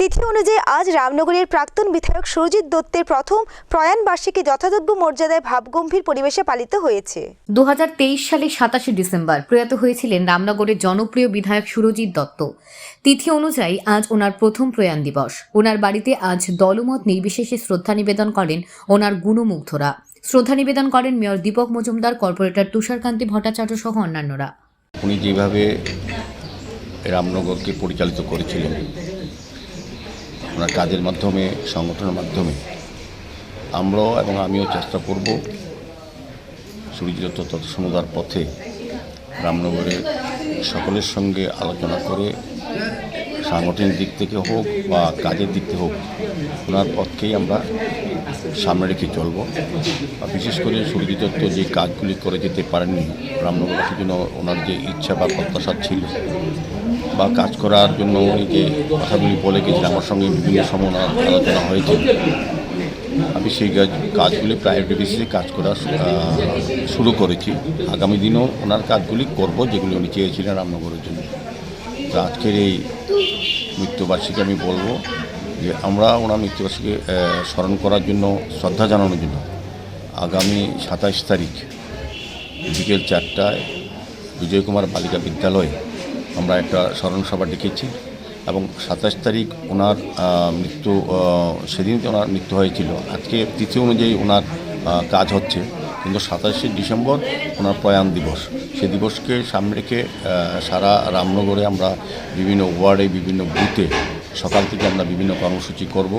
তিথি অনুযায়ী আজ রামনগরের প্রাক্তন বিধায়ক সুরজিৎ দত্তের প্রথম প্রয়াণ বার্ষিকী যথাযোগ্য মর্যাদায় ভাবগম্ভীর পরিবেশে পালিত হয়েছে। দু সালে সাতাশে ডিসেম্বর প্রয়াত হয়েছিলেন রামনগরের জনপ্রিয় বিধায়ক সুরজিৎ দত্ত। তিথি অনুযায়ী আজ ওনার প্রথম প্রয়াণ দিবস। ওনার বাড়িতে আজ দলমত নির্বিশেষে শ্রদ্ধা নিবেদন করেন ওনার গুণমুগ্ধরা। শ্রদ্ধা নিবেদন করেন মেয়র দীপক মজুমদার কর্পোরেটর তুষারকান্তি ভট্টাচার্য সহ অন্যান্যরা। উনি যেভাবে রামনগরকে পরিচালিত করেছিলেন ওনার কাজের মাধ্যমে, সংগঠনের মাধ্যমে। আমরাও এবং আমিও চেষ্টা করব সুরজিত তত সমুদার পথে রামনগরের সকলের সঙ্গে আলোচনা করে সাংগঠনিক দিক থেকে হোক বা কাজের দিক থেকে হোক, ওনার পথকেই আমরা সামনে রেখে চলব। বিশেষ করে সুরজিৎ দত্ত যে কাজগুলি করে যেতে পারেননি রামনগরবাসীর জন্য ওনার যে ইচ্ছা বা প্রত্যাশা ছিল বা কাজ করার জন্য উনি যে কথাগুলি বলে গেছিলেন আমার সঙ্গে বিভিন্ন সময় আলোচনা হয়েছে। আমি সেই কাজগুলি প্রায়োরিটি বেসিসে কাজ করা শুরু করেছি। আগামী দিনেও ওনার কাজগুলি করব, যেগুলি উনি চেয়েছিলেন রামনগরের জন্য। তো আজকের এই মৃত্যুবার্ষিকী আমি বলব যে আমরা ওনার মৃত্যুবার্ষিকী স্মরণ করার জন্য, শ্রদ্ধা জানানোর জন্য আগামী সাতাইশ তারিখ বিকেল চারটায় বিজয় কুমার বালিকা বিদ্যালয়ে আমরা একটা স্মরণ সভা ডেকেছি এবং সাতাশ তারিখ ওনার মৃত্যু সেদিন ওনার মৃত্যু হয়েছিল, আজকে তিথি অনুযায়ী ওনার কাজ হচ্ছে। কিন্তু সাতাশে ডিসেম্বর ওনার প্রয়াণ দিবস। সে দিবসকে সামনে রেখে সারা রামনগরে আমরা বিভিন্ন ওয়ার্ডে, বিভিন্ন বুথে সকাল থেকে আমরা বিভিন্ন কর্মসূচি করব।